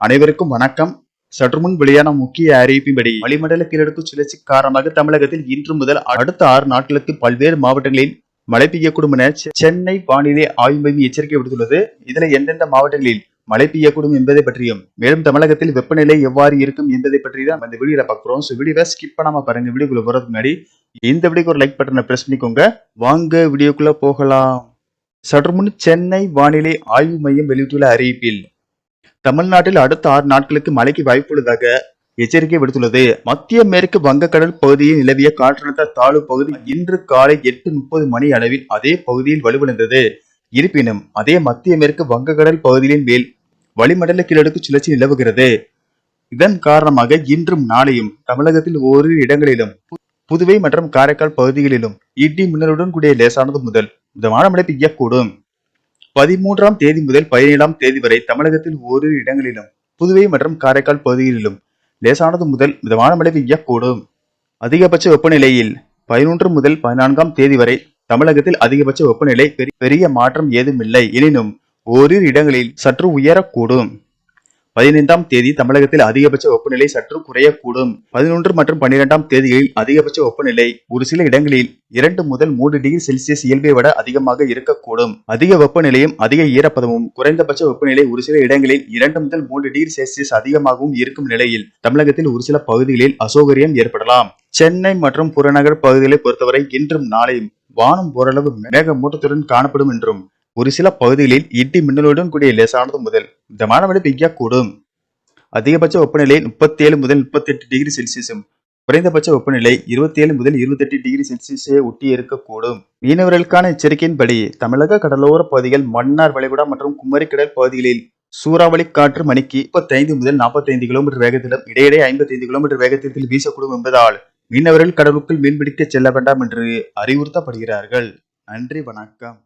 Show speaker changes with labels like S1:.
S1: அனைவருக்கும் வணக்கம். சற்று முன் வெளியான முக்கிய அறிவிப்பின்படி வளிமண்டல கிழக்கு சுழற்சி காரணமாக தமிழகத்தில் இன்று முதல் அடுத்த ஆறு நாட்களுக்கு பல்வேறு மாவட்டங்களில் மழை பெய்யக்கூடும் என சென்னை வானிலை ஆய்வு மையம் எச்சரிக்கை விடுத்துள்ளது. இதுல எந்தெந்த மாவட்டங்களில் மழை பெய்யக்கூடும் என்பதை பற்றியும் மேலும் தமிழகத்தில் வெப்பநிலை எவ்வாறு இருக்கும் என்பதை பற்றி தான் இந்த வீடியோல பார்க்குறோம் ஸோ வீடியோவை ஸ்கிப் பண்ணாம பாருங்க. வீடியோக்குள்ள போறதுக்கு முன்னாடி இந்த வீடியோக்கு ஒரு லைக் பட்டனை பிரஸ் பண்ணிக்கோங்க. வாங்க வீடியோக்குள்ள போகலாம். சற்று முன் சென்னை வானிலை ஆய்வு மையம் வெளியிட்டுள்ள அறிவிப்பில் தமிழ்நாட்டில் அடுத்த ஆறு நாட்களுக்கு மழைக்கு வாய்ப்புள்ளதாக எச்சரிக்கை விடுத்துள்ளது. மத்திய மேற்கு வங்கக்கடல் பகுதியில் நிலவிய காற்றழுத்த தாழ்வு பகுதி இன்று காலை எட்டு முப்பது மணி அளவில் அதே பகுதியில் வலுவிழந்தது. இருப்பினும் அதே மத்திய மேற்கு வங்கக்கடல் பகுதியின் மேல் வளிமண்டல கீழடுக்கு சுழற்சி நிலவுகிறது. இதன் காரணமாக இன்றும் நாளையும் தமிழகத்தில் ஓரிரு இடங்களிலும் பு- புதுவை மற்றும் காரைக்கால் பகுதிகளிலும் இடி மின்னலுடன் கூடிய லேசானது முதல். மிதமான மழை பெய்யக்கூடும். பதிமூன்றாம் தேதி முதல் பதினேழாம் தேதி வரை தமிழகத்தில் ஓரிரு இடங்களிலும் புதுவை மற்றும் காரைக்கால் பகுதிகளிலும் லேசானது முதல் மிதமான மழை பெய்யக்கூடும் அதிகபட்ச வெப்பநிலையில் பதினொன்று முதல் பதினான்காம் தேதி வரை தமிழகத்தில் அதிகபட்ச வெப்பநிலை பெரிய மாற்றம் ஏதுமில்லை. எனினும் ஓரிரு இடங்களில் சற்று உயரக்கூடும். பதினைந்தாம் தேதி தமிழகத்தில் அதிகபட்ச வெப்பநிலை சற்று குறையக்கூடும். பதினொன்று மற்றும் பன்னிரெண்டாம் தேதிகளில் அதிகபட்ச வெப்பநிலை ஒரு சில இடங்களில் இரண்டு முதல் மூன்று டிகிரி செல்சியஸ் இயல்பை விட அதிகமாக இருக்கக்கூடும். அதிக வெப்பநிலையும் அதிக ஈரப்பதமும் குறைந்தபட்ச வெப்பநிலை ஒரு சில இடங்களில் இரண்டு முதல் மூன்று டிகிரி செல்சியஸ் அதிகமாகவும் இருக்கும் நிலையில் தமிழகத்தில் ஒரு சில பகுதிகளில் அசௌகரியம் ஏற்படலாம். சென்னை மற்றும் புறநகர் பகுதிகளை பொறுத்தவரை இன்றும் நாளையும் வானம் ஓரளவு மேக மூட்டத்துடன் காணப்படும் என்றும் ஒரு சில பகுதிகளில் இடி மின்னலுடன் கூடிய லேசானது முதல் மிதமான மழை பெய்யக்கூடும் அதிகபட்ச வெப்பநிலை முப்பத்தி ஏழு முதல் முப்பத்தி எட்டு டிகிரி செல்சியஸும் குறைந்தபட்ச வெப்பநிலை இருபத்தி ஏழு முதல் இருபத்தெட்டு டிகிரி செல்சியஸை ஒட்டி இருக்கக்கூடும் மீனவர்களுக்கான எச்சரிக்கையின்படி தமிழக கடலோர பகுதிகள் மன்னார் வளைகுடா மற்றும் குமரிக்கடல் பகுதிகளில் சூறாவளி காற்று மணிக்கு முப்பத்தைந்து முதல் நாற்பத்தைந்து கிலோமீட்டர் வேகத்திலும் இடையிடையே ஐம்பத்தைந்து கிலோமீட்டர் வேகத்திற்கு வீசக்கூடும் என்பதால் மீனவர்கள் கடலுக்குள் மீன்பிடிக்க செல்ல வேண்டாம் என்று அறிவுறுத்தப்படுகிறார்கள். நன்றி வணக்கம்.